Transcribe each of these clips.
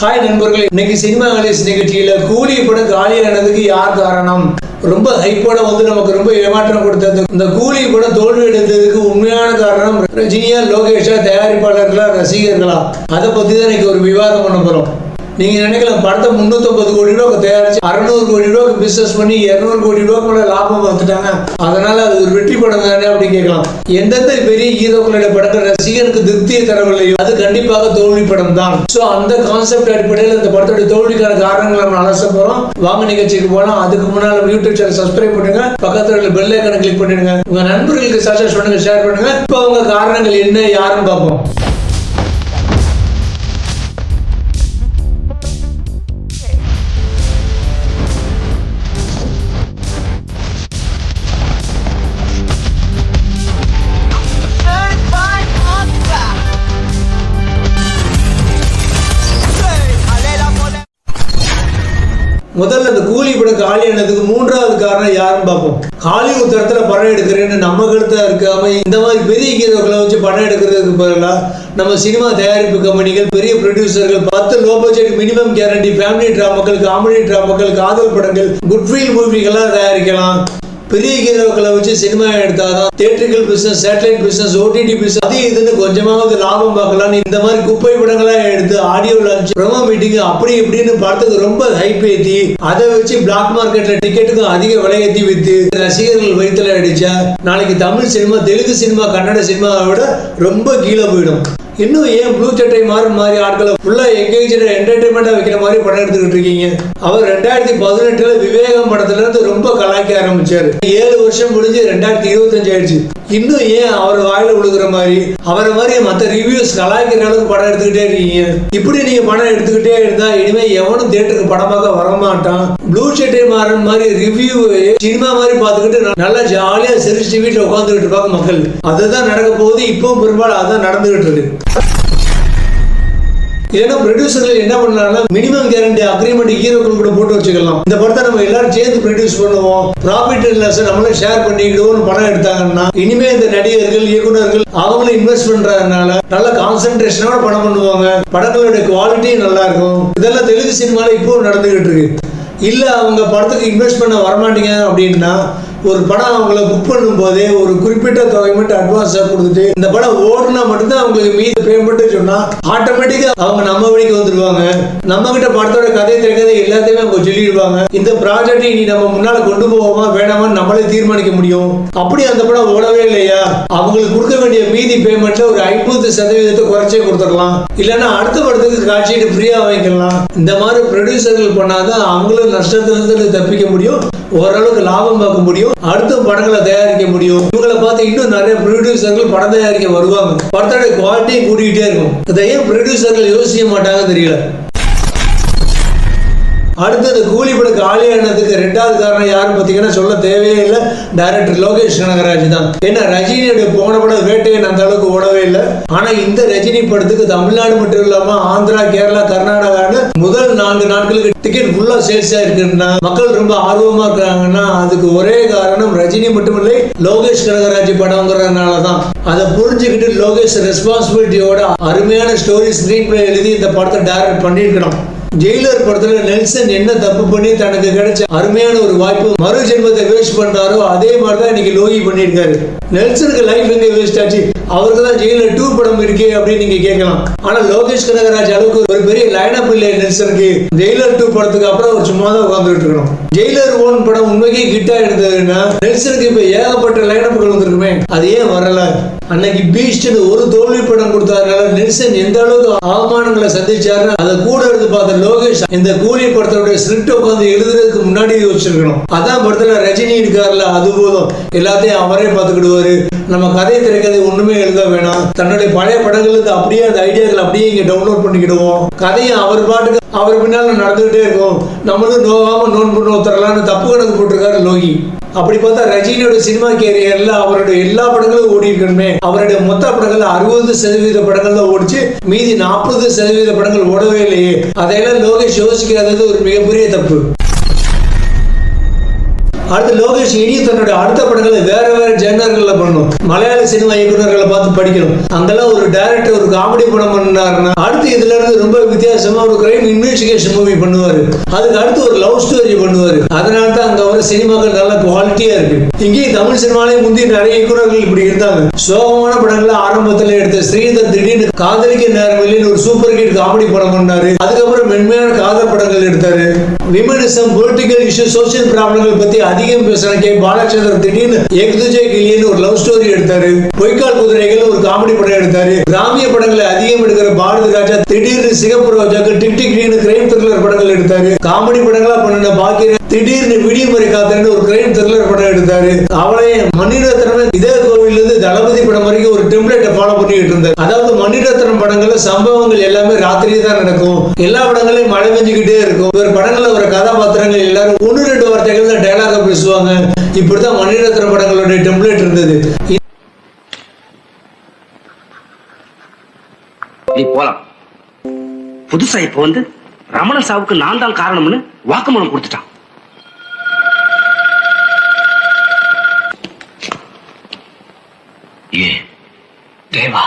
Hi நண்பர்களே இன்னைக்கு cinema Ganesh நிகழ்ச்சியில கூலி படம் காலியானதுக்கு யார் காரணம்? ரொம்ப ஹைப்போட வந்து நமக்கு ரொம்ப ஏமாற்றம் கொடுத்தது. இந்த கூலி படம் தோல்வி எடுத்ததுக்கு உண்மையான காரணம் ரஜினியா லோகேஷா தயாரிப்பாளர்களா ரசிகர்களா? அதை பத்தி தான் இன்னைக்கு ஒரு விவாதம் பண்ண போறோம். நீங்க நினைக்கலாம் படத்தை முன்னூத்தி கோடி ரூபாய் தயாரிச்சு அறுநூறு கோடி ரூபாய்க்கு பிசினஸ் பண்ணி இருநூறு கோடி ரூபாய்க்கு லாபம் வந்துட்டாங்க. அதனால அது ஒரு வெற்றி படம் தானே அப்படின்னு கேட்கலாம். எந்தெந்த பெரிய ஹீரோக்களுடைய படத்தை ரசிகனுக்கு திருப்தியை தரவில்லையோ அது கண்டிப்பாக தோல்வி படம் தான். சோ அந்த கான்செப்ட் அடிப்படையில் இந்த படத்தோட தோல்விக்கான காரணங்களை நம்ம அலச போறோம். வாங்க நிகழ்ச்சிக்கு போனோம் அதுக்கு முன்னால யூடியூப் சேனல் சப்ஸ்கிரைப் பண்ணுங்க. பக்கத்துல உள்ள பெல் ஐக்கனை கிளிக் பண்ணிடுங்க. உங்க நண்பர்களுக்கு சஜஸ்ட் பண்ணுங்க ஷேர் பண்ணுங்க. இப்போ அவங்க காரணங்கள் என்ன யாருன்னு பார்ப்போம். முதல்ல அந்த கூலி படம் காலியானதுக்கு மூன்றாவது காரணம் யாருன்னு பார்ப்போம். ஹாலிவுட் இடத்துல படம் எடுக்கிறேன்னு நம்ம கருத்தாக இருக்காம இந்த மாதிரி பெரிய ஹீரோக்களை வச்சு படம் எடுக்கிறதுக்கு பதிலா நம்ம சினிமா தயாரிப்பு கம்பெனிகள் பெரிய ப்ரொடியூசர்கள் பத்து low budget minimum guarantee family டிராமாக்கள் comedy டிராமாக்கள் காதல் படங்கள் குட் ஃபீல் மூவிகள்லாம் தயாரிக்கலாம். பெரிய ஹீரோக்களை வச்சு cinema எடுத்தாதான் theatrical business satellite business OTT business அது இதுன்னு கொஞ்சமாவது லாபம் பார்க்கலாம்னு இந்த மாதிரி குப்பை படங்களா எடுத்து ஆடியோ லான்ச் ப்ரொமோ மீட்டிங் அப்படி இப்படின்னு படத்துக்கு ரொம்ப ஹைப் ஏத்தி அதை வச்சு பிளாக் மார்க்கெட்ல டிக்கெட்டுக்கு அதிக விலை ஏத்தி வித்து ரசிகர்கள் வயிற்றுல அடிச்சா நாளைக்கு தமிழ் சினிமா தெலுங்கு சினிமா கன்னட சினிமாவை விட ரொம்ப கீழே போயிடும். இன்னும் ஏன் ப்ளூ சட்டை மாறும் மாதிரி ஆட்களை ஃபுல்லாக எங்கேஜ் என்டர்டைன்மெண்டா வைக்கிற மாதிரி படம் எடுத்துக்கிட்டு இருக்கீங்க? அவர் ரெண்டாயிரத்தி பதினெட்டுல விவேகம் படத்துல இருந்து ரொம்ப கலாய்க்க ஆரம்பிச்சாரு. ஏழு வருஷம் முடிஞ்சு ரெண்டாயிரத்தி இருபத்தஞ்சு ஆயிடுச்சு. இன்னும் ஏன் அவர் வாயில விழுகிற மாதிரி? அவரை மாதிரி மத்த ரிவ்யூஸ் கலாய்க்கிற அளவுக்கு படம் எடுத்துக்கிட்டே இருக்கீங்க. இப்படி நீங்க படம் எடுத்துக்கிட்டே இருந்தா இனிமே எவனும் தேட்டருக்கு படமாக வரமாட்டான். ப்ளூ சட்டை மாறன் மாதிரி ரிவ்யூ சினிமா மாதிரி பார்த்துக்கிட்டு நல்லா ஜாலியா சிரிச்சு வீட்டுல உட்காந்துக்கிட்டு இருப்பாங்க மக்கள். அதுதான் நடக்க போகுது. இப்பவும் பெரும்பாலும் அதான் நடந்துகிட்டு இருக்கு. ஏன்னா ப்ரொடியூசர்கள் என்ன பண்ணாலும் மினிமம் கேரண்டி அக்ரிமெண்ட் ஹீரோக்கள் கூட போட்டு வச்சுக்கலாம். இந்த படத்தை நம்ம எல்லாரும் சேர்ந்து ப்ரொடியூஸ் பண்ணுவோம். ப்ராஃபிட் லாஸ் நம்மளே ஷேர் பண்ணிக்கிடுவோம் படம் எடுத்தாங்கன்னா இனிமே இந்த நடிகர்கள் இயக்குனர்கள் அவங்களும் இன்வெஸ்ட் பண்றதுனால நல்ல கான்சென்ட்ரேஷனோட படம் பண்ணுவாங்க. படங்களோட குவாலிட்டியும் நல்லா இருக்கும். இதெல்லாம் தெலுங்கு சினிமாவில் இப்போ நடந்துகிட்டு இருக்கு. இல்ல அவங்க படத்துக்கு இன்வெஸ்ட் பண்ண வரமாட்டீங்க அப்படின்னா ஒரு படம் அவங்கள புக் பண்ணும் போதே ஒரு குறிப்பிட்ட தொகை மட்டும் அட்வான்ஸா கொடுத்துட்டு இந்த படம் ஓடுனா மட்டும்தான் அவங்களுக்கு மீது பேமெண்ட் சொன்னா ஆட்டோமேட்டிக்கா அவங்க நம்ம வழிக்கு வந்துருவாங்க. நம்ம கிட்ட படத்தோட கதை திரைக்கதை எல்லாத்தையுமே அவங்க சொல்லிடுவாங்க. இந்த ப்ராஜெக்ட் இனி நம்ம முன்னால கொண்டு போவோமா வேணாமா நம்மளே தீர்மானிக்க முடியும். அப்படி அந்த படம் ஓடவே இல்லையா? அவங்களுக்கு கொடுக்க வேண்டிய மீதி பேமெண்ட்ல ஒரு ஐம்பது சதவீதத்தை குறைச்சே கொடுத்துடலாம். இல்லைன்னா அடுத்த படத்துக்கு காட்சிட்டு ஃப்ரீயா வாங்கிக்கலாம். இந்த மாதிரி ப்ரொடியூசர்கள் பண்ணாதான் அவங்களும் நஷ்டத்திலிருந்து தப்பிக்க முடியும். ஓரளவுக்கு லாபம் பார்க்க முடியும். அடுத்த படங்களை தயாரிக்க முடியும். இவங்களை பார்த்து இன்னும் நிறைய ப்ரொடியூசர்கள் படம் தயாரிக்க வருவாங்க. படத்தோட குவாலிட்டியும் கூட்டிகிட்டே இருக்கும். அதை ஏன் ப்ரொடியூசர்கள் யோசிக்க மாட்டாங்கன்னு தெரியல. அடுத்தது கூலி படம் காலியானதுக்கு ரெண்டாவது காரணம் யாருன்னு பார்த்தீங்கன்னா சொல்ல தேவையே இல்லை. டைரக்டர் லோகேஷ் கனகராஜ் தான். ஏன்னா ரஜினியோட போன படம் வேட்டையன் அந்த அளவுக்கு ஓடவே இல்லை. ஆனா இந்த ரஜினி படத்துக்கு தமிழ்நாடு மட்டும் இல்லாம ஆந்திரா கேரளா கர்நாடகான்னு முதல் நான்கு நாட்களுக்கு டிக்கெட் ஃபுல்லா சேல்ஸ் ஆயிருக்குன்னா மக்கள் ரொம்ப ஆர்வமா இருக்காங்கன்னா அதுக்கு ஒரே காரணம் ரஜினி மட்டுமில்லை லோகேஷ் கனகராஜ் படம்ங்கிறதுனால தான் அதை புரிஞ்சுக்கிட்டு லோகேஷ் ரெஸ்பான்சிபிலிட்டியோட அருமையான ஸ்டோரி ஸ்கிரீன் பிளே எழுதி இந்த படத்தை டைரக்ட் பண்ணியிருக்கணும். ஜெயிலர் படத்துல நெல்சன் என்ன தப்பு பண்ணி தனக்கு கிடைச்ச அருமையான ஒரு வாய்ப்பு மறு ஜென்மத்தை வேஸ்ட் பண்ணாரோ அதே மாதிரி தான் இன்னைக்கு லோகி பண்ணியிருக்காரு. நெல்சனுக்கு லைஃப் எங்க வேஸ்ட் ஆச்சு? அவருக்கு தான் ஜெயிலர் டூ படம் இருக்கே அப்படின்னு நீங்க கேட்கலாம். ஆனா லோகேஷ் கனகராஜ் அளவுக்கு ஒரு பெரிய லைன் அப் இல்லை நெல்சனுக்கு. ஜெயிலர் டூ படத்துக்கு அப்புறம் அவர் சும்மா தான் உட்காந்துட்டு இருக்கணும். ஜெயிலர் ஒன் படம் உண்மைக்கே கிட்டா எடுத்ததுன்னா நெல்சனுக்கு இப்ப ஏகப்பட்ட லைன் அப்புகள் வந்திருக்குமே. அது ஏன் வரல? அன்னைக்கு பீஸ்ட்னு ஒரு தோல்வி படம் கொடுத்ததுனால நெல்சன் எந்த அளவுக்கு அவமானங்களை சந்திச்சாரு அதை கூட எடுத்து பார்த்த லோகேஷ் இந்த கூலி படத்தோட ஸ்கிரிப்ட் உட்காந்து எழுதுறதுக்கு முன்னாடி யோசிச்சிருக்கணும். அதான் படத்துல ரஜினி இருக்காருல்ல அது போதும். எல்லாத்தையும் அவரே பார்த்துக்கிடுவாரு. நம்ம கதை திரைக்கதை ஒண்ணுமே எழுத வேணாம். தன்னுடைய பழைய படங்களுக்கு அப்படியே அந்த ஐடியாக்கள் அப்படியே இங்க டவுன்லோட் பண்ணிக்கிடுவோம். கதையை அவர் பாட்டுக்கு அவர் பின்னால நடந்துகிட்டே இருக்கும். நம்மளும் நோகாம நோன் பண்ண ஒருத்தரலாம்னு தப்பு கணக்கு போட்டிருக்காரு லோகி. அப்படி பார்த்தா ரஜினியோட சினிமா கேரியர்ல அவருடைய எல்லா படங்களும் ஓடி இருக்கணுமே அவருடைய மொத்த படங்கள் அறுபது சதவீத படங்கள் தான் ஓடிச்சு மீதி நாற்பது சதவீத படங்கள் ஓடவே இல்லையே. அதையெல்லாம் லோகேஷ் யோசிக்கிறது ஒரு மிகப்பெரிய தப்பு. அடுத்து லோகேஷ் இனி தன்னுடைய அடுத்த படங்களை வேற வேற ஜெனர்கள்ல பண்ணணும் மலையாள சினிமா இயக்குநர்களை பார்த்து படிக்கணும். அங்கெல்லாம் ஒரு டைரக்டர் ஒரு காமெடி படம் பண்ணாருன்னா அடுத்து இதுல இருந்து ரொம்ப வித்தியாசமா ஒரு கிரைம் இன்வெஸ்டிகேஷன் மூவி பண்ணுவாரு. அதுக்கு அடுத்து ஒரு லவ் ஸ்டோரி பண்ணுவாரு. அதனால தான் அங்க வர சினிமாக்கள் நல்ல குவாலிட்டியா இருக்கு. இங்கேயும் தமிழ் சினிமாலே முந்தி நிறைய இயக்குநர்கள் இப்படி இருந்தாங்க. சோகமான படங்களை ஆரம்பத்துல எடுத்த ஸ்ரீதர் திடீர்னு காதலிக்க நேரம் ஒரு சூப்பர் ஹிட் காமெடி படம் பண்ணாரு. அதுக்கப்புறம் மென்மையான காதல் படங்கள் எடுத்தாரு. விமனிசம் பொலிட்டிக்கல் இஷ்யூ சோசியல் ப்ராப்ளங்கள் பத்தி அதிகம் பேசுற கே. பாலச்சந்திரன் திடீர்னு ஏக் துஜே ஒரு லவ் ஸ்டோரி எடுத்தாரு. பொய்க்கால் குதிரைகள் ஒரு காமெடி படம் எடுத்தாரு. கிராமிய படங்களை அதிகம் எடுக்கிற பாரதி ராஜா திடீர்னு சிகப்பு ரோஜாக்கு டிக் டிக் கிரைம் த்ரில்லர் படங்கள் எடுத்தாரு. காமெடி படங்களா பண்ணின பாக்கிய திடீர்னு விடியமறை காத்தன்னு ஒரு கிரைம் த்ரில்லர் படம் எடுத்தாரு. அவளே மணிரத்னம் இதே கோவில் இருந்து தளபதி படம் வரைக்கும் ஒரு டெம்ப்ளேட்டை ஃபாலோ பண்ணிட்டு இருந்தார். அதாவது வீரத்தனம் படங்கள்ல சம்பவங்கள் எல்லாமே ராத்திரியே தான் நடக்கும். எல்லா படங்களையும் மழை பெஞ்சுக்கிட்டே இருக்கும். இவர் படங்கள்ல ஒரு கதாபாத்திரங்கள் எல்லாரும் ஒன்று ரெண்டு வார்த்தைகள் தான் டைலாக பேசுவாங்க. இப்படிதான் மணிரத்னம் படங்களுடைய டெம்ப்ளேட் இருந்தது. நீ போலாம். புதுசா இப்ப வந்து ரமண சாவுக்கு நான் தான் காரணம்னு வாக்குமூலம் கொடுத்துட்டான். ஏ தேவா.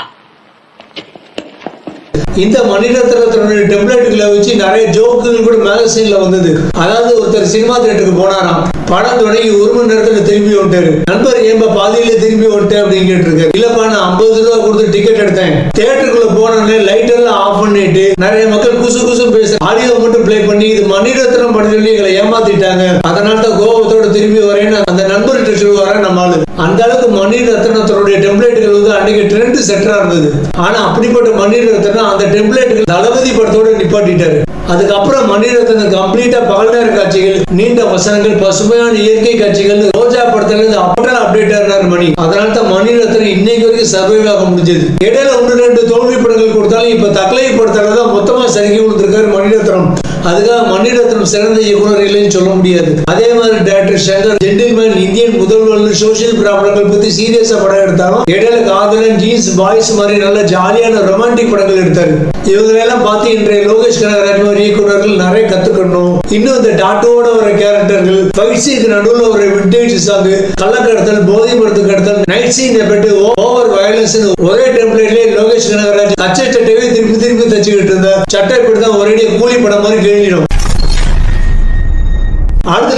இந்த மணிரத்னத்தினுடைய டெம்ப்ளேட்டுகளை வச்சு நிறைய ஜோக்குகள் கூட மேகசீன்ல வந்தது. அதாவது ஒருத்தர் சினிமா தியேட்டருக்கு போனாராம். படம் தொடங்கி ஒரு மணி நேரத்துல திரும்பி வந்துட்டாரு. நண்பர் ஏன்பா பாதியில திரும்பி வந்துட்டேன் அப்படின்னு கேட்டிருக்காரு. இல்லப்பா நான் ஐம்பது ரூபா கொடுத்து டிக்கெட் எடுத்தேன். தியேட்டருக்குள்ள போனோடனே லைட் எல்லாம் ஆஃப் பண்ணிட்டு நிறைய மக்கள் குசு குசு பேச ஆடியோ மட்டும் ப்ளே பண்ணி இது மணிரத்னம் படத்துல எங்களை ஏமாத்திட்டாங்க. அதனால தான் கோபத்தோட திரும்பி வரேன்னு நண்பர்கிட்ட சொல்லுவாரன் நம்ம ஆளு? அந்த அளவுக்கு மணிரத்னத்தினுடைய டெம்ப்ளேட்டுகள் வந்து அன்னைக்கு ட்ரெண்ட் செட்டரா இருந்தது. ஆனா அப்படிப்பட்ட மணிரத்னம் அந்த டெம்ப்ளேட்டுகள் தளபதி படத்தோட நிப்பாட்டிட்டாரு. அதுக்கப்புறம் மணிரத்னம் கம்ப்ளீட்டா பகல் நேர காட்சிகள் நீண்ட வசனங்கள் பசுமையான இயற்கை காட்சிகள் ரோஜா படத்துல இருந்து அப்படியே அப்டேட் ஆனார் மணி. அதனால தான் மணிரத்னம் இன்னைக்கு வரைக்கும் சர்வைவ் ஆக முடிஞ்சது. இடையில ஒன்று ரெண்டு தோல்வி படங்கள் கொடுத்தாலும் இப்ப தக்கலை படத்துல தான் மொத்தமா சரிக்கி விழுந்திருக்காரு மணிரத்னம் அதுக்காக மணிரத்னம் சிறந்த இயக்குனர் இல்லைன்னு சொல்ல முடியாது. அதே மாதிரி டைரக்டர் சங்கர் ஜென்டில்மேன் இந்தியன் முதல்வர் சோசியல் ப்ராப்ளங்கள் பத்தி சீரியஸா படம் எடுத்தாலும் இடையில காதலன் ஜீன்ஸ் பாய்ஸ் மாதிரி நல்ல ஜாலியான ரொமான்டிக் படங்கள் எடுத்தாரு. இவங்களெல்லாம் பார்த்து இன்றைய லோகேஷ் கனகராஜ் மாதிரி இயக்குநர்கள் நிறைய கத்துக்கணும். இன்னும் இந்த டாட்டோட வர கேரக்டர்கள் ஃபைட் சீனுக்கு நடுவில் ஒரு விண்டேஜ் சாங் கள்ளக்கடத்தல் போதை மருந்து கடத்தல் night scene effect over violence ஒரே டெம்ப்ளேட்லேயே லோகேஷ் கனகராஜ் கச்சை சட்டையே திருப்பி திருப்பி தச்சுக்கிட்டு இருந்தார். சட்டை இப்படி தான் ஒரே கூலி படம் மாதிரி கிழிஞ்சிடும் அடுத்து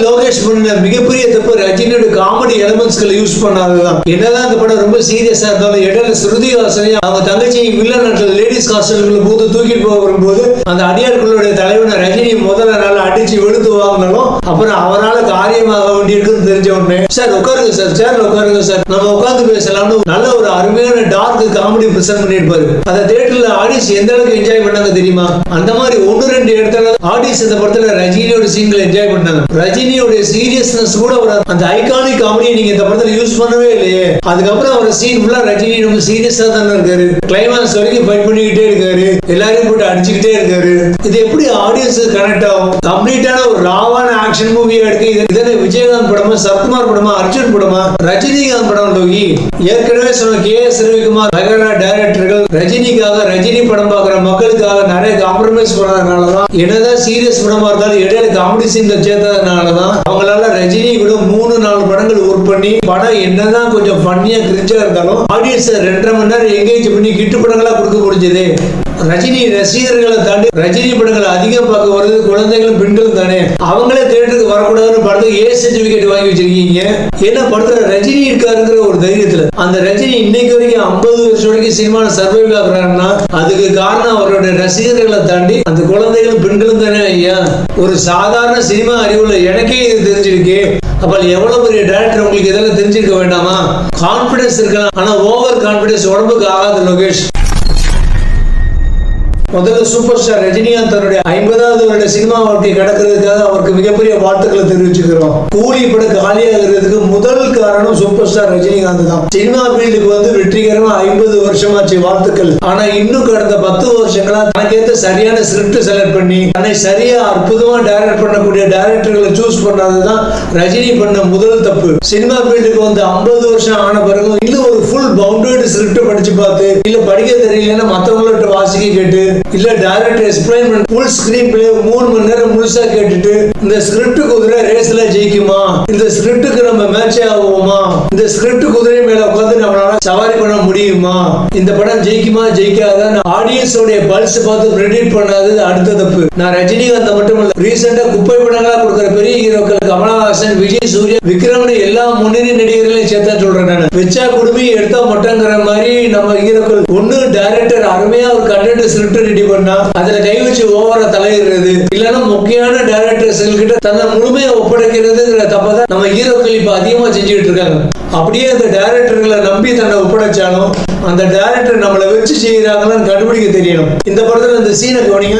லோகேஷ் பண்ண மிகப்பெரிய தப்பு ரஜினியோட காமெடி எலமெண்ட்ஸ்களை யூஸ் பண்ணாததான் என்னதான் அந்த படம் ரொம்ப சீரியஸா இருந்தாலும் இடையில ஸ்ருதி ஹாசனையும் அவங்க தங்கச்சி வில்லன் நாட்டில் லேடிஸ் ஹாஸ்டலுக்குள்ள போது தூக்கிட்டு போக வரும்போது அந்த அடியார்களுடைய தலைவனை ரஜினி முதல்ல நாள் அடிச்சு வெளுத்து வாங்கினாலும் அப்புறம் அவரால் காரியமாக வேண்டியிருக்குன்னு தெரிஞ்ச உடனே சார் உட்காருங்க சார் சேர்ல உட்காருங்க சார் நம்ம உட்காந்து பேசலாம்னு நல்ல ஒரு அருமையான டார்க் காமெடி பிரசன்ட் பண்ணியிருப்பாரு. அந்த தேட்டர்ல ஆடியன்ஸ் எந்த அளவுக்கு என்ஜாய் பண்ணாங்க தெரியுமா? அந்த மாதிரி ஒன்னு ரெண்டு இடத்துல ஆடியன்ஸ் இந்த படத்துல ரஜினியோட சீன்களை என்ஜாய் பண்ணாங்க. ரஜினி ரஜினியோட சீரியஸ்னஸ் கூட ஒரு அந்த ஐகானிக் காமெடியை நீங்க இந்த படத்துல யூஸ் பண்ணவே இல்லையே. அதுக்கப்புறம் அவர் சீன் ஃபுல்லா ரஜினி ரொம்ப சீரியஸா தானே இருக்காரு. கிளைமாக்ஸ் வரைக்கும் ஃபைட் பண்ணிக்கிட்டே இருக்காரு. எல்லாரையும் போட்டு அடிச்சுக்கிட்டே இருக்காரு. இது எப்படி ஆடியன்ஸ் கனெக்ட் ஆகும்? கம்ப்ளீட்டான ஒரு ராவான ஆக்ஷன் மூவியா எடுக்க இது விஜயகாந்த் படமா சத்குமார் படமா அர்ஜுன் படமா ரஜினிகாந்த் படம் லோகி ஏற்கனவே சொன்ன கே எஸ் ரவிக்குமார் நகர டைரக்டர்கள் ரஜினிக்காக ரஜினி படம் பார்க்குற மக்களுக்காக நிறைய காம்ப்ரமைஸ் பண்ணதுனாலதான் என்னதான் சீரியஸ் படமா இருந்தாலும் இடையில காமெடி சீன்ல சேர்த்ததுனாலதான் அவங்களால ரஜினி கூட மூணு நாலு படங்கள் ஒர்க் பண்ணி படம் என்னதான் கொஞ்சம் ஃபன்னியா கிரிஞ்சா இருந்தாலும் ஆடியன்ஸ் ரெண்டரை மணி நேரம் எங்கேஜ் பண்ணி கிட்டு படங்களா கொடுக்க முடிஞ்சது. ரஜினி ரசிகர்களை தாண்டி ரஜினி படங்களை அதிகம் பார்க்க வருது குழந்தைகளும் பெண்களும் தானே. அவங்களே தேட்டருக்கு வரக்கூடாதுன்னு படத்துக்கு ஏ சர்டிபிகேட் வாங்கி வச்சிருக்கீங்க. ஏன்னா படத்துல ரஜினி இருக்காருங்கிற ஒரு தைரியத்துல. அந்த ரஜினி இன்னைக்கு வரைக்கும் ஐம்பது வருஷம் வரைக்கும் சினிமாவில் சர்வைவ் ஆகுறாருன்னா அதுக்கு காரணம் அவரோட ரசிகர்களை தாண்டி அந்த குழந்தைகளும் பெண்களும் தானே ஐயா. ஒரு சாதாரண சினிமா அறிவுள்ள எனக்கு இது தெரிஞ்சிருக்கு. அப்போ எவ்வளவு பெரிய டேரக்டர் உங்களுக்கு இதெல்லாம் தெரிஞ்சிருக்க வேண்டாமா? கான்பிடன்ஸ் இருக்கலாம். ஆனா ஓவர் கான்பிடன்ஸ் உடம்புக்கு ஆகாது லோகேஷ். முதல்ல சூப்பர் ஸ்டார் ரஜினிகாந்த் தன்னுடைய ஐம்பதாவது வருட சினிமா வாழ்க்கை கடக்கிறதுக்காக அவருக்கு மிகப்பெரிய வாழ்த்துக்களை தெரிவிச்சுக்கிறோம். கூலி பட காலியாகிறதுக்கு முதல் காரணம் சூப்பர் ஸ்டார் ரஜினிகாந்த் தான். சினிமா ஃபீல்டுக்கு வந்து வெற்றிகரமா ஐம்பது வருஷமாச்சு வாழ்த்துக்கள். ஆனா இன்னும் கடந்த பத்து வருஷங்களா தனக்கேற்ற சரியான ஸ்கிரிப்ட் செலக்ட் பண்ணி தன்னை சரியா அற்புதமா டைரக்ட் பண்ணக்கூடிய டைரக்டர்களை சூஸ் பண்ணாததான் ரஜினி பண்ண முதல் தப்பு. சினிமா ஃபீல்டுக்கு வந்து ஐம்பது வருஷம் ஆன பிறகு இன்னும் ஒரு ஃபுல் பவுண்டட் ஸ்கிரிப்ட் படிச்சு பார்த்து இல்ல படிக்க தெரியலன்னா மற்றவங்கள்ட்ட வாசிக்க கேட்டு இல்ல டைரக்டர் எக்ஸ்பிளைன் பண்ண. ஃபுல் ஸ்கிரீன் பிளே மூணு மணி நேரம் முழுசா கேட்டுட்டு இந்த ஸ்கிரிப்ட் குதிரை ரேஸ்ல ஜெயிக்குமா? இந்த ஸ்கிரிப்டுக்கு நம்ம மேட்சே ஆகுமா இந்த ஸ்கிரிப்ட் குதிரை மேல உட்காந்து பண்ண முடியுமா? இந்த படம் ஜெயிக்குமா? ஜெயிக்காதா? நான் ஆடியன்ஸோடைய பல்ஸ் பார்த்து ப்ரெடிட் பண்ணாதது அடுத்த தப்பு. நான் ரஜினிகாந்த் மட்டும் இல்ல ரீசெண்டா குப்பை படங்களா கொடுக்குற பெரிய ஹீரோக்கள் கமலஹாசன் விஜய் சூர்யா விக்ரம்னு எல்லா முன்னணி நடிகர்களையும் சேர்த்தா சொல்றேன் நான். வச்சா குடுமி எடுத்தா மட்டங்கிற மாதிரி நம்ம ஹீரோக்கள் ஒண்ணு டைரக்டர் அருமையா ஒரு கண்டென்ட் ஸ்கிரிப்ட் ரெடி பண்ணா அதுல கை வச்சு ஓவரா தலையிடுறது. இல்லைன்னா முக்கியமான டைரக்டர்ஸ் கிட்ட தன்னை முழுமையை ஒப்படைக்கிறதுங்கிற தப்பதான் நம்ம ஹீரோக்கள் இப்ப அதிகமா செஞ்சுக்கிட்டு இருக்காங்க. அப்படியே அந்த டைரக்டர்களை நம்பி தன்னை ஒப்படைச்சாலும் அந்த டைரக்டர் நம்மளை வச்சு செய்யறாங்களான்னு கண்டுபிடிக்க தெரியணும். இந்த படத்துல அந்த சீனை கவனிங்க.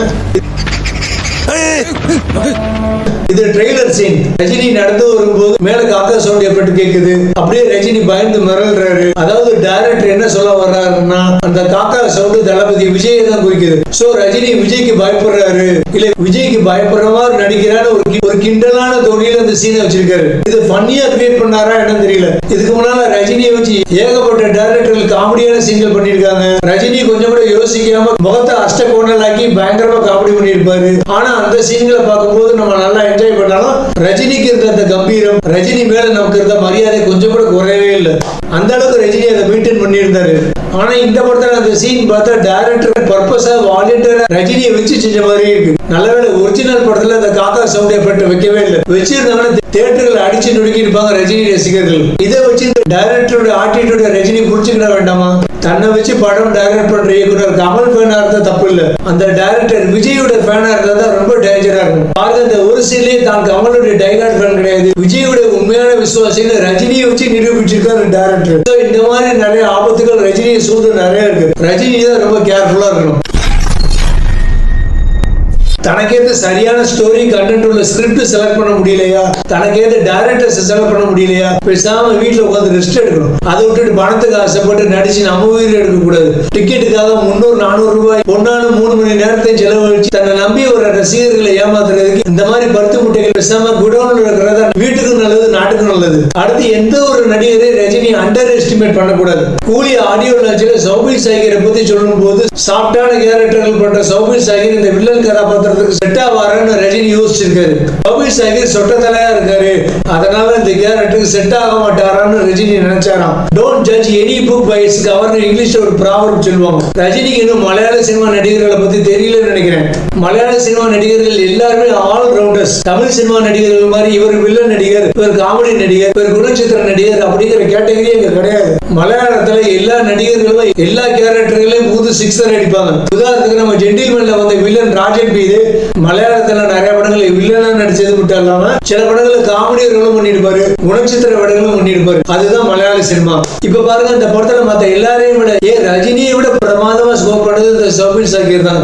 இது ட்ரெய்லர் சீன் ரஜினி நடந்து வரும்போது மேல காக்கா சவுண்ட் எஃபெக்ட் கேக்குது. அப்படியே ரஜினி பயந்து மிரள்றாரு அதாவது டைரக்டர் என்ன சொல்ல வர்றாருன்னா அந்த காக்கா சவுண்ட் தளபதி விஜய் தான் குறிக்குது. சோ ரஜினி விஜய்க்கு பயப்படுறாரு. இல்ல விஜய்க்கு பயப்படுற மாதிரி நடிக்கிறான்னு ஒரு ஒரு கிண்டலான தோணியில அந்த சீனை வச்சிருக்காரு. இது ஃபன்னியா கிரியேட் பண்ணாரா என்னன்னு தெரியல. இதுக்கு முன்னால ரஜினியை வச்சு ஏகப்பட்ட டைரக்டர்கள் காமெடியான சீன்கள் பண்ணிருக்காங்க ரஜினி கொஞ்சம் கூட யோசிக்காம முகத்தை அஷ்ட கோணலாக்கி பயங்கரமா காமெடி பண்ணிருப்பாரு ஆனா அந்த சீன்களை பார்க்கும்போது நம்ம நல்லா என்ஜாய் பண்ணாலும் ரஜினிக்கு இருந்த அந்த கம்பீரம் ரஜினி மேல நமக்கு இருந்த மரியாதை கொஞ்சம் கூட குறையவே இல்லை. அந்த அளவுக்கு ரஜினி அதை மெயின்டைன் பண்ணியிருந்தாரு. ஆனா இந்த படத்துல அந்த சீன் பார்த்தா டைரக்டர் பர்பஸா வாலண்டியரா ரஜினியை வச்சு செஞ்ச மாதிரி இருக்கு. நல்லவேளை ஒரிஜினல் படத்துல அந்த காக்கா சவுண்ட் எஃபெக்ட் வைக்கவே இல்லை. வச்சிருந்தாங்கன்னா தேட்டர்கள் அடிச்சு நுடுக்கி இருப்பாங்க ரஜினி ரசிகர்கள். இதை வச்சு டைரக்டரோட ஆட்டிடியூட ரஜினி புரிச்சுக்கிட வேண்டாமா? தன்னை வச்சு படம் டைரக்ட் பண்ற இயக்குனர் கமல் ஃபேனா இருந்தா தப்பு இல்ல அந்த டைரக்டர் விஜயோட ஃபேனா இருந்தா தான் ரொம்ப டேஞ்சரா இருக்கும். பாருங்க இந்த ஒரு சீன்லயே தான் கமலுடைய டைகார்ட் ஃபேன் கிடையாது. விஜயோட உண்மையான விசுவாசின்னு ரஜினியை வச்சு நிரூபிச்சிருக்காரு டைரக்டர் இந்த மாதிரி நிறைய ஆபத்துகள் ரஜினியை சூழ்ந்து நிறைய இருக்கு. ரஜினி தான் ரொம்ப கேர்ஃபுல்லா இருக்கணும். தனக்கேத்த சரியான ஸ்டோரி கண்டென்ட் உள்ள ஸ்கிரிப்ட் செலக்ட் பண்ண முடியலையா? தனக்கேத்த டைரக்டர்ஸ் செலக்ட் பண்ண முடியலையா? பேசாம வீட்டுல உட்காந்து ரெஸ்ட் எடுக்கணும். அதை விட்டுட்டு பணத்துக்கு ஆசைப்பட்டு நடிச்சு நம்ம உயிர் எடுக்க கூடாது. டிக்கெட்டுக்காக முந்நூறு நானூறு ரூபாய் பொண்ணான மூணு மணி நேரத்தை செலவழிச்சு தன்னை நம்பி ஒரு ரசிகர்களை ஏமாத்துறதுக்கு இந்த மாதிரி பருத்து முட்டைகள் பேசாம குடோன்ல இருக்கிறதா? வீட்டுக்கு நல்லது நாட்டுக்கு நல்லது. அடுத்து எந்த ஒரு நடிகரை ரஜினி அண்டர் எஸ்டிமேட் பண்ணக்கூடாது. கூலி ஆடியோ லான்ச்சில் சௌபில் சாகிரை பத்தி சொல்லும் போது சாஃப்டான கேரக்டர்கள் பண்ற சௌபில் சாகிர் இந்த வில்லன் கதாபாத்திரத்துக்கு செட் ஆவாருன்னு ரஜினி யோசிச்சிருக்காரு. சௌபில் சாகிர் சொட்ட தலையா இருக்காரு. அதனால இந்த கேரக்டருக்கு செட் ஆக மாட்டாரான்னு Rajini நினைச்சாராம். Don't judge any book by its இங்கிலீஷ்ல ஒரு ப்ராப்ளம் சொல்லுவாங்க. ரஜினிக்கு இன்னும் மலையாள சினிமா நடிகர்களை பத்தி தெரியலன்னு நினைக்கிறேன். மலையாள சினிமா நடிகர்கள் எல்லாருமே ஆல் ரவுண்டர்ஸ் தமிழ் சினிமா நடிகர்கள் மாதிரி இவர் வில்லன் நடிகர். இவர் காமெடி நடிகர் இவர் குணச்சித்திர நடிகர் அப்படிங்கிற கேட்டகரி இங்க கிடையாது. மலையாளத்துல எல்லா நடிகர்களும் எல்லா கேரக்டர்களையும் ஊது சிக்ஸர் அடிப்பாங்க. உதாரணத்துக்கு நம்ம ஜென்டில்மேன்ல வந்த வில்லன் ராஜன் பீது மலையாளத்துல நிறைய படங்களை வில்லனா நடிச்சது மட்டும் இல்லாம சில படங்கள்ல காமெடி ரோலும் பண்ணிருப்பாரு குணச்சித்திர படங்களும் பண்ணிருப்பாரு அதுதான் மலையாள சினிமா. இப்ப பாருங்க இந்த படத்துல மத்த எல்லாரையும் விட ஏ ரஜினியை விட பிரமாதமா ஸ்கோப் பண்ணது இந்த சோபின் சாக்கிர் தான்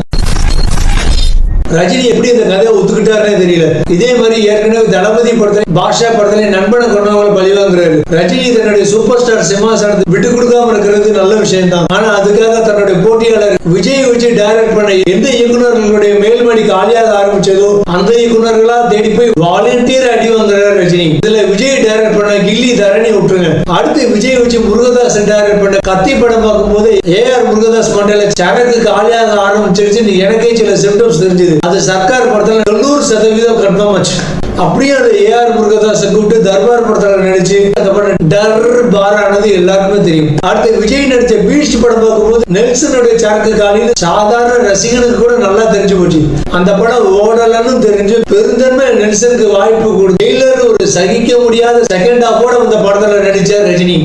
ரஜினி எப்படி இந்த கதையை ஒத்துக்கிட்டாருன்னே தெரியல. இதே மாதிரி ஏற்கனவே தளபதி படத்துல பாஷா படத்துல நண்பனை கொண்டவங்களை பழிவாங்கிறாரு. ரஜினி தன்னுடைய சூப்பர் ஸ்டார் சிம்மாசனத்தை விட்டு கொடுக்காம இருக்கிறது நல்ல விஷயம் தான் ஆனா அதுக்காக தன்னுடைய போட்டியாளர் விஜய் வச்சு டைரக்ட் பண்ண எந்த இயக்குனர்களுடைய மேல்மடி காலியாக ஆரம்பிச்சதோ அந்த இயக்குநர்களா தேடி போய் வாலண்டியர் அடி வாங்குறாரு ரஜினி. இதுல விஜய் டைரக்ட் பண்ண கில்லி தரணி விட்டுருங்க. அடுத்து விஜய் வச்சு முருகதாஸ் டைரக்ட் பண்ண கத்தி படம் பார்க்கும்போது ஏ ஆர் முருகதாஸ் மண்டல சரக்கு காலியாக ஆரம்பிச்சிருச்சு. எனக்கே சில சிம்டம்ஸ் தெரிஞ்சது. அது சர்க்கார் படத்துல தொண்ணூறு சதவீதம் கன்ஃபார்ம் ஆச்சு. அப்படியே அந்த ஏஆர் முருகதாஸை கூப்பிட்டு தர்பார் படத்துல நடிச்சு அந்த படம் டர் பார் ஆனது எல்லாருக்குமே தெரியும். அடுத்து விஜய் நடிச்ச பீஸ்ட் படம் பார்க்கும்போது நெல்சனுடைய சரக்கு காலியில் சாதாரண ரசிகனுக்கு கூட நல்லா தெரிஞ்சு போச்சு. அந்த படம் ஓடலன்னு தெரிஞ்சு பெருந்தன்மை நெல்சனுக்கு வாய்ப்பு கொடுத்து ஒரு சகிக்க முடியாத செகண்ட் ஹாஃபோட அந்த படத்துல நடிச்சு ரஜினி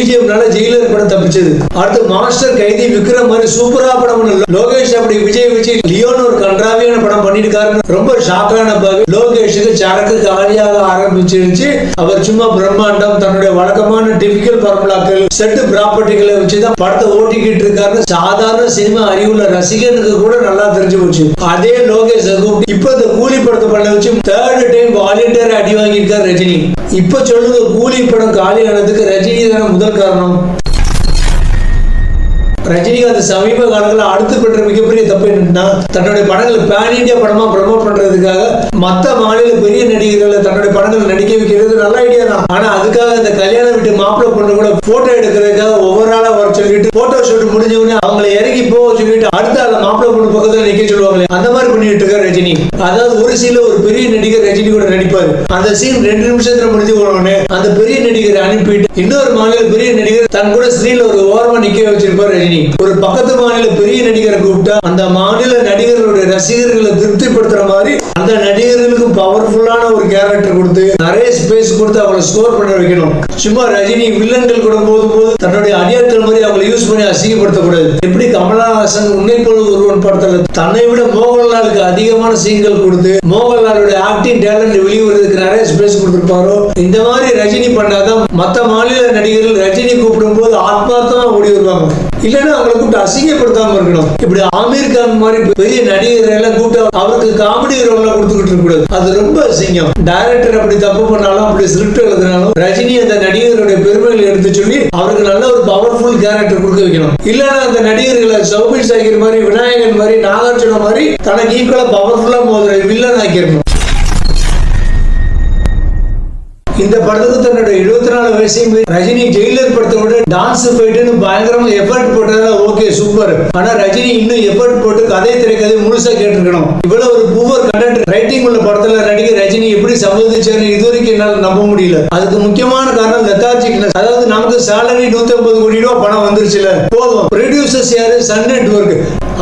பிஜேபினால ஜெயிலர் படம் தப்பிச்சது. அடுத்து மாஸ்டர் கைதி விக்ரம் மாதிரி சூப்பரா படம் பண்ண லோகேஷ் அப்படி விஜய் விஜய் லியோன் ஒரு கன்றாவியான படம் பண்ணிருக்காருன்னு ரொம்ப ஷாக்கான பாகு. லோகேஷுக்கு சரக்கு காலியாக ஆரம்பிச்சிருச்சு. அவர் சும்மா பிரம்மாண்டம் தன்னுடைய வழக்கமான டிபிக்கல் ஃபார்முலாக்கள் செட்டு ப்ராப்பர்ட்டிகளை வச்சுதான் படத்தை ஓட்டிக்கிட்டு இருக்காருன்னு சாதாரண சினிமா அறிவுள்ள ரசிகனுக்கு கூட நல்லா தெரிஞ்சு போச்சு. அதே லோகேஷ் இப்ப இந்த கூலி படத்தை பண்ண வச்சு தேர்ட் டைம் வாலண்டியர் அடி வாங்கியிருக்காரு ரஜினி. இப்ப சொல்லுங்க கூலி படம் காலி ஆனதுக்கு ரஜினி தானே முதல் காரணம்? ரஜினிகாந்த் சமீப காலங்களில் அடுத்து பண்ற மிகப்பெரிய தப்பு என்னன்னா தன்னுடைய படங்களை பேன் இண்டியா படமா ப்ரமோட் பண்றதுக்காக மத்த மாநில பெரிய நடிகர்களை தன்னுடைய படங்கள் நடிக்க வைக்கிறது நல்ல ஐடியா தான். ஆனா அதுக்காக இந்த கல்யாணம் விட்டு மாப்பிள்ளை பொண்ணு கூட போட்டோ எடுக்கிறதுக்காக ஒவ்வொரு ஆள வர சொல்லிட்டு போட்டோ ஷூட் முடிஞ்ச உடனே அவங்கள இறங்கி போக சொல்லிட்டு அடுத்த ஆள மாப்பிள்ளை பொண்ணு பக்கத்துல நிக்க சொல்லுவாங்களே அந்த மாதிரி பண்ணிட்டு இருக்காரு ரஜினி அதாவது ஒரு சீன்ல ஒரு பெரிய நடிகர் ரஜினி கூட நடிப்பாரு. அந்த சீன் ரெண்டு நிமிஷத்துல முடிஞ்சு போனோடனே அந்த பெரிய நடிகரை அனுப்பிட்டு இன்னொரு மாநில பெரிய நடிகர் தன் கூட ஸ்கிரீன்ல ஒரு ஓரமா நிக்க வச்சிருப்பார் ரஜினி. ஒரு பக்கத்து மாநில பெரிய நடிகரை கூப்பிட்டா அந்த மாநில நடிகர்களுடைய ரசிகர்களை திருப்திப்படுத்துற மாதிரி அந்த நடிகர்களுக்கு பவர்ஃபுல்லான ஒரு கேரக்டர் கொடுத்து நிறைய ஸ்பேஸ் கொடுத்து அவங்களை ஸ்கோர் பண்ண வைக்கணும். சும்மா ரஜினி வில்லன்கள் கூட போது போது தன்னுடைய அடியாட்கள் மாதிரி அவங்களை யூஸ் பண்ணி அசிங்கப்படுத்தக்கூடாது. எப்படி கமலஹாசன் உன்னை போல ஒருவன் படத்தில் தன்னை விட மோகன்லாலுக்கு அதிகமான சீன்கள் கொடுத்து மோகன்லாலுடைய ஆக்டிங் டேலண்ட் வெளிவரதுக்கு நிறைய ஸ்பேஸ் கொடுத்துருப்பாரோ? இந்த மாதிரி ரஜினி பண்ணாதான் மற்ற மாநில நடிகர்கள் ரஜினி கூப்பிடும் போது ஆத்மார்த்தமா ஓடி வருவாங்க. இல்லைன்னா அவங்களை கூப்பிட்டு அசிங்கப்படுத்தாம இருக்கணும். இப்படி ஆமீர் கான் மாதிரி பெரிய நடிகர் எல்லாம் கூப்பிட்டு அவருக்கு காமெடி ரோல்லாம் கொடுத்துக்கிட்டு இருக்கக்கூடாது. அது ரொம்ப அசிங்கம். டைரக்டர் அப்படி தப்பு பண்ணாலும் அப்படி ஸ்கிரிப்ட் எழுதினாலும் ரஜினி அந்த நடிகருடைய பெருமைகளை எடுத்து சொல்லி அவருக்கு நல்ல ஒரு பவர்ஃபுல் கேரக்டர் கொடுக்க வைக்கணும். இல்லைன்னா அந்த நடிகர்களை சௌபின் சாகிர் மாதிரி விநாயகன் மாதிரி நாகார்ஜுன மாதிரி தனக்கு ஈக்குவலா பவர்ஃபுல்லா மோதுற வில்லன் ஆக்கிடணும். இந்த படத்துக்கு தன்னோட இருபத்தி நாலு வயசையும் ரஜினி ஜெயிலர் படத்தை விட டான்ஸ் ஃபைட்டுன்னு பயங்கரமா எஃபர்ட் போட்டதா ஓகே சூப்பர் ஆனா ரஜினி இன்னும் எஃபர்ட் போட்டு கதை திரைக்கதை முழுசா கேட்டிருக்கணும். இவ்வளவு ஒரு புவர் கண்டென்ட் ரைட்டிங் உள்ள படத்துல நடிகை ரஜினி எப்படி சம்போதிச்சேருன்னு இது வரைக்கும் என்னால நம்ப முடியல. அதுக்கு முக்கியமான காரணம் லெத்தார்ஜிக்னஸ் அதாவது நமக்கு சேலரி நூத்தி ஐம்பது கோடி ரூபாய் பணம் வந்துருச்சுல போதும். ப்ரொடியூசர்ஸ் யாரு? சன் நெட்ஒர்க்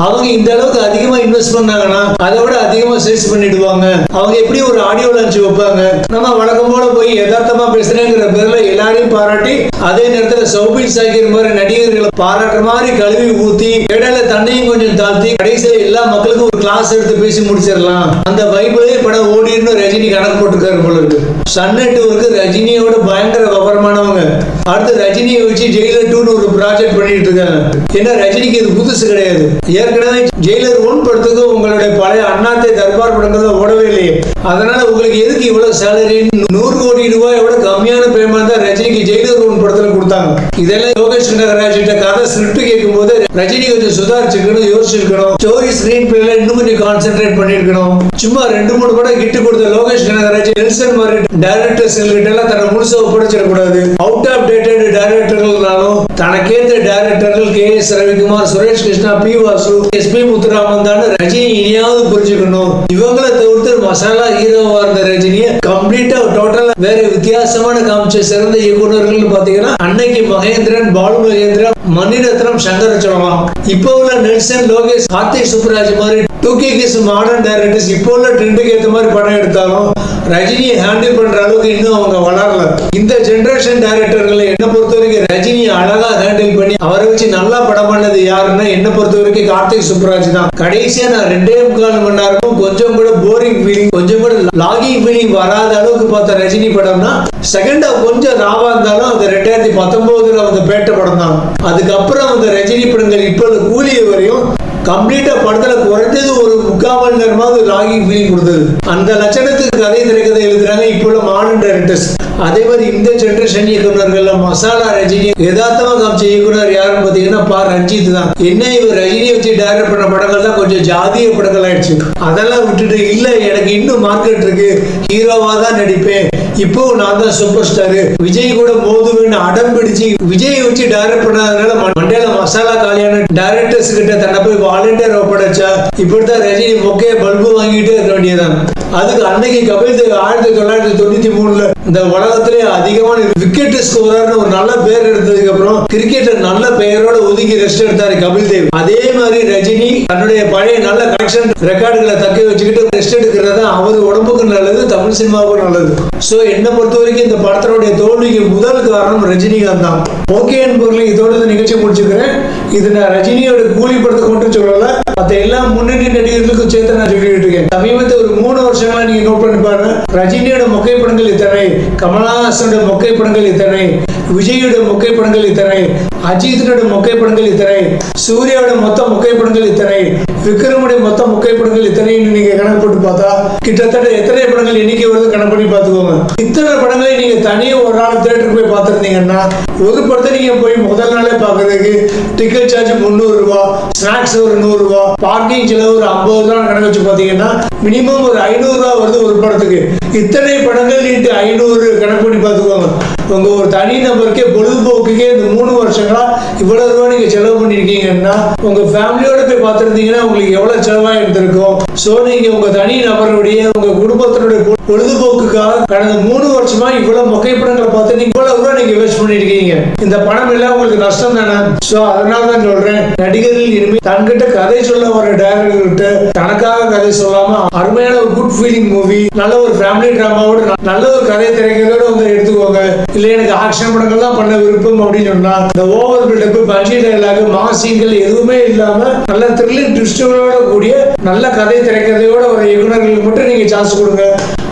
அவங்க இந்த அளவுக்கு அதிகமா இன்வெஸ்ட் பண்ணாங்கன்னா அதை விட அதிகமா சேல்ஸ் பண்ணிடுவாங்க. அவங்க எப்படி ஒரு ஆடியோ லான்ச் வைப்பாங்க? நம்ம வழக்கம் போல போய் யதார்த்தமா பேசுறேங்கிற பேர்ல எல்லாரையும் பாராட்டி அதே நேரத்துல சௌபின் சாகிர் மாதிரி நடிகர்களை பாராட்டுற மாதிரி கழுவி ஊத்தி இடையில தண்டையும் கொஞ்சம் தாழ்த்தி கடைசியில எல்லா மக்களுக்கும் ஒரு கிளாஸ் எடுத்து பேசி முடிச்சிடலாம். அந்த வைபிளே படம் ஓடின்னு ரஜினி கணக்கு போட்டுக்காரு போல இருக்கு. சன் நெட்வொர்க் ரஜினியோட பயங்கர விவரமானவங்க. அடுத்து ரஜினியை வச்சு ஜெயிலர் டூன்னு ஒரு ப்ராஜெக்ட் பண்ணிட்டு இருக்காங்க ஏன்னா ரஜினிக்கு இது புதுசு கிடையாது. ஏற்கனவே ஜெயிலர் ஒன் படத்துக்கு உங்களுடைய பழைய அண்ணாத்தை தர்பார் படங்கள்ல ஓடவே இல்லையே. அதனால உங்களுக்கு எதுக்கு இவ்வளவு சேலரி நூறு கோடி ரூபாய் விட கம்மியான பேமெண்ட் தான் ரஜினிக்கு ஜெயிலர் ஒன் படத்துல கொடுத்தாங்க. இதெல்லாம் யோகேஷ் கிட்ட கதை ஸ்கிரிப்ட் கேட்கும் போது ரஜினி கொஞ்சம் சுதாரிச்சிருக்கணும் யோசிச்சிருக்கணும் ஸ்டோரி ஸ்கிரீன் பிளேல இன்னும் கொஞ்சம் கான்சென்ட்ரேட் பண்ணிருக்கணும். சும்மா ரெண்டு மூணு படம் கிட்டு கொடுத்த லோகேஷ் கனகராஜ் நெல்சன் மாதிரி டைரக்டர்ஸ் கிட்ட எல்லாம் தன்னை முழுசா ஒப்படைச்சிடக்கூடாது. அவுட் ஆஃப் டேட்டட் டைரக்டர்கள்னாலும் தனக்கேத்த டைரக்டர்கள் K. S. Ravikumar Suresh Krishna P. Vasu S. P. Muthuraman தான் ரஜினி இனியாவது புரிஞ்சுக்கணும். இவங்களை மசாலா ஹீரோவா இருந்த ரஜினியை கம்ப்ளீட்டா டோட்டலா வேற வித்தியாசமான காமிச்ச சிறந்த இயக்குனர்கள் பாத்தீங்கன்னா அன்னைக்கு மகேந்திரன் பாலு மகேந்திரன் மணிரத்னம் சங்கர் சொல்லலாம் இப்போ உள்ள நெல்சன் லோகேஷ் கார்த்திக் சுப்ராஜ் மாதிரி two K kids modern directors இப்போ உள்ள ட்ரெண்டுக்கு ஏற்ற மாதிரி படம் எடுத்தாலும் ரஜினியை ஹேண்டில் பண்ற அளவுக்கு இன்னும் அவங்க வளரல. இந்த ஜெனரேஷன் டைரக்டர்களை என்ன பொறுத்த வரைக்கும் ரஜினியை அழகா ஹேண்டில் பண்ணி அவரை வச்சு நல்லா படம் பண்ணது யாருன்னா என்ன பொறுத்த வரைக்கும் கார்த்திக் சுப்ராஜ் தான். கடைசியா நான் ரெண்டே முக்கால் மணி நேரமும் கொஞ்சம் கூட போரிங் ஃபீலிங் கொஞ்சம் கூட லாகிங் ஃபீலிங் வராத அளவுக்கு பார்த்த ரஜினி படம்னா செகண்ட் ஹாஃப் கொஞ்சம் ராவா இருந்தாலும் அந்த ரெண்டாயிரத்தி பத்தொன்பதுல வந்த பேட்ட படம் தான். அதுக்கப்புறம் அந்த ரஜினி படங்கள் இப்போ கூலி வரையும் கம்ப்ளீட்டா படத்துல குறைஞ்சது ஒரு முக்கால் மணி நேரமாவது ராகி ஃபீலிங் கொடுத்தது. அந்த லட்சணத்துக்கு கதை திரைக்கதை எழுதுறாங்க இப்போ உள்ள மாடர்ன் டைரக்டர்ஸ் அதே மாதிரி இந்த ஜென்ரேஷன் இயக்குநர்கள் மசாலா ரஜினி யதார்த்தமா காமிச்ச இயக்குனர் யாருன்னு பாத்தீங்கன்னா பா. ரஞ்சித் தான். என்ன இவர் ரஜினி வச்சு டைரக்ட் பண்ண படங்கள் தான் கொஞ்சம் ஜாதிய படங்கள் ஆயிடுச்சு. அதெல்லாம் விட்டுட்டு இல்ல எனக்கு இன்னும் மார்க்கெட் இருக்கு. ஹீரோவா தான் நடிப்பேன். இப்போ நான் தான் சூப்பர் ஸ்டார் விஜய் கூட மோதுவேன்னு அடம் பிடிச்சு விஜய் வச்சு டைரக்ட் பண்ணாதனால மண்டேல மசாலா காலியான டைரக்டர்ஸ் கிட்ட தன்னை போய் வாலண்டியர் ஒப்படைச்சா இப்படித்தான் ரஜினி மொக்கைய பல்பு வாங்கிட்டே இருக்க வேண்டியதான் அதுக்கு அன்னைக்கு கபில் தேவ் ஆயிரத்தி தொள்ளாயிரத்தி தொண்ணூத்தி மூணுல இந்த உலகத்திலே அதிகமான விக்கெட் ஸ்கோரர்னு ஒரு நல்ல பேர் எடுத்ததுக்கு அப்புறம் கிரிக்கெட்ல நல்ல பெயரோட ஒதுக்கி ரெஸ்ட் எடுத்தாரு கபில் தேவ். அதே மாதிரி ரஜினி தன்னுடைய பழைய நல்ல கலெக்ஷன் ரெக்கார்டுகளை தக்க வச்சுக்கிட்டு ரெஸ்ட் எடுக்கிறது அவர் உடம்புக்கு நல்லது தமிழ் சினிமாவுக்கும் நல்லது. சோ என்னை பொறுத்த வரைக்கும் இந்த படத்தினுடைய தோல்விக்கு முதல் காரணம் ரஜினிகாந்த் தான். ஓகே என்பவர்களை இதோட நிகழ்ச்சி முடிச்சுக்கிறேன். இது நான் ரஜினியோட கூலி படத்தை மட்டும் சொல்லல மத்த எல்லா முன்னணி நடிகர்களுக்கும் சேர்த்து நான் சொல்லிட்டு இருக்கேன். சமீபத்தில் ஒரு மூணு வருஷங்களா நீங்க நோட் பண்ணி பாருங்க. ரஜினியோட மொக்கை படங்கள் இத்தனை கமலஹாசனோட மொக்கை படங்கள் இத்தனை விஜயோட மொக்கை படங்கள் இத்தனை அஜித்தினோட மொக்கை படங்கள் இத்தனை சூர்யாவோட மொத்த மொக்கை படங்கள் இத்தனை விக்ரமுடைய மொத்த மொக்கை படங்கள் இத்தனைன்னு நீங்க கணக்கு போட்டு பார்த்தா கிட்டத்தட்ட எத்தனை படங்கள் எண்ணிக்கை வருது கணக்கு பண்ணி பார்த்துக்கோங்க. இத்தனை படங்களை நீங்க தனியா ஒரு நாள் தேட்டருக்கு போய் பார்த்துருந்தீங்கன்னா ஒரு படத்தை நீங்க போய் முதல் நாளே பாக்குறதுக்கு டிக்கெட் சார்ஜ் முந்நூறு ரூபா ஸ்நாக்ஸ் ஒரு நூறு ரூபா பார்க்கிங் செலவு ஒரு ஐம்பது ரூபா கணக்கு வச்சு பாத்தீங்கன்னா மினிமம் ஒரு ஐநூறு ரூபா வருது ஒரு படத்துக்கு. இத்தனை படங்கள் நீட்டு ஐநூறு கணக்கு பண்ணி பார்த்துக்கோங்க. உங்க ஒரு தனி நபருக்கே பொழுதுபோக்குக்கே இந்த மூணு வருஷங்களா இவ்வளவு ரூபா நீங்க செலவு பண்ணிருக்கீங்கன்னா உங்க ஃபேமிலியோட போய் பார்த்துருந்தீங்கன்னா உங்களுக்கு எவ்வளவு செலவாக இருந்திருக்கும். சோ நீங்க உங்க தனி நபருடைய உங்க குடும்பத்தினுடைய பொ- பொழுதுபோக்குக்காக கடந்த மூணு வருஷமா இவ்வளவு மொக்கைப்படங்களை பார்த்து நீங்க இவ்வளவு ரூபா நீங்க வேஸ்ட் பண்ணிருக்கீங்க. இந்த பணம் எல்லாம் உங்களுக்கு நஷ்டம் தானே? சோ அதனால தான் சொல்றேன். நடிகர்கள் இனிமே தன்கிட்ட கதை சொல்ல வர டேரக்டர்கிட்ட தனக்காக கதை சொல்லாம அருமையான ஒரு குட் ஃபீலிங் மூவி நல்ல ஒரு ஃபேமிலி டிராமாவோட நல்ல ஒரு கதை திரைக்கிறதோட வந்து எடுத்துக்கோங்க. இல்லை எனக்கு ஆக்ஷன் படங்கள் தான் பண்ண விருப்பம் அப்படின்னு சொன்னால் இந்த ஓவர் பில்டப்பு பஞ்சி டைலாக் மாசிங்கள் எதுவுமே இல்லாம நல்ல த்ரில்லிங் ட்விஸ்டோட கூடிய நல்ல கதை திரைக்கதையோட ஒரு இயக்குநர்களுக்கு மட்டும் நீங்க சான்ஸ் கொடுங்க.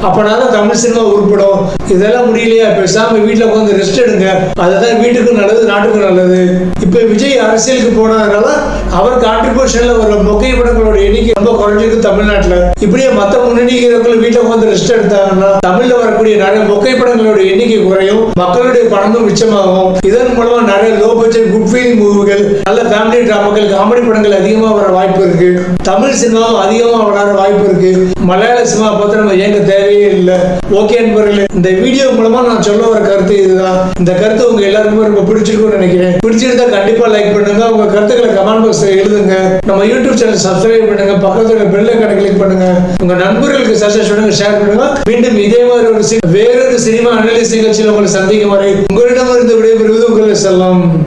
அப்பனாதான் தமிழ் சினிமா உருப்படும். இதெல்லாம் முடியலையா? பேசாம வீட்டுல உட்காந்து ரெஸ்ட் எடுங்க. அதுதான் வீட்டுக்கும் நல்லது நாட்டுக்கும் நல்லது. இப்ப விஜய் அரசியலுக்கு போனதுனால அவர் கான்ட்ரிபியூஷன்ல வர மொக்கை படங்களோட எண்ணிக்கை ரொம்ப குறைஞ்சிருக்கு தமிழ்நாட்டுல. இப்படியே மத்த முன்னணி ஹீரோக்கள் வீட்டுல உட்காந்து ரெஸ்ட் எடுத்தாங்கன்னா தமிழ்ல வரக்கூடிய நிறைய மொக்கை படங்களோட எண்ணிக்கை குறையும். மக்களுடைய பணமும் மிச்சமாகும். இதன் மூலமா நிறைய லோ பட்ஜெட் குட் ஃபீலிங் மூவிகள் நல்ல ஃபேமிலி டிராமாக்கள் காமெடி படங்கள் அதிகமா வர வாய்ப்பு இருக்கு. தமிழ் சினிமாவும் அதிகமா வளர வாய்ப்பு இருக்கு. மலையாள சினிமா பார்த்து நம்ம ஏங்க தேவையே இல்லை. ஓகே நண்பர்களே இந்த வீடியோ மூலமா நான் சொல்ல வர கருத்து இதுதான். இந்த கருத்து உங்க எல்லாருக்குமே ரொம்ப பிடிச்சிருக்கும்னு நினைக்கிறேன். பிடிச்சிருந்தா கண்டிப்பா லைக் பண்ணுங்க. உங்க கருத்துக்களை கமெண்ட் பாக்ஸ்ல எழுதுங்க. நம்ம யூடியூப் சேனல் சப்ஸ்கிரைப் பண்ணுங்க. பக்கத்துல பெல் கடை கிளிக் பண்ணுங்க. உங்க நண்பர்களுக்கு சஜஸ்ட் பண்ணுங்க ஷேர் பண்ணுங்க. மீண்டும் இதே மாதிரி ஒரு வேறொரு சினிமா அனலிஸ் நிகழ்ச்சியில் உங்களை சந்திக்கும் வரை உங்களிடமிருந்து விடைபெறுவது உங்களை செல்லம்.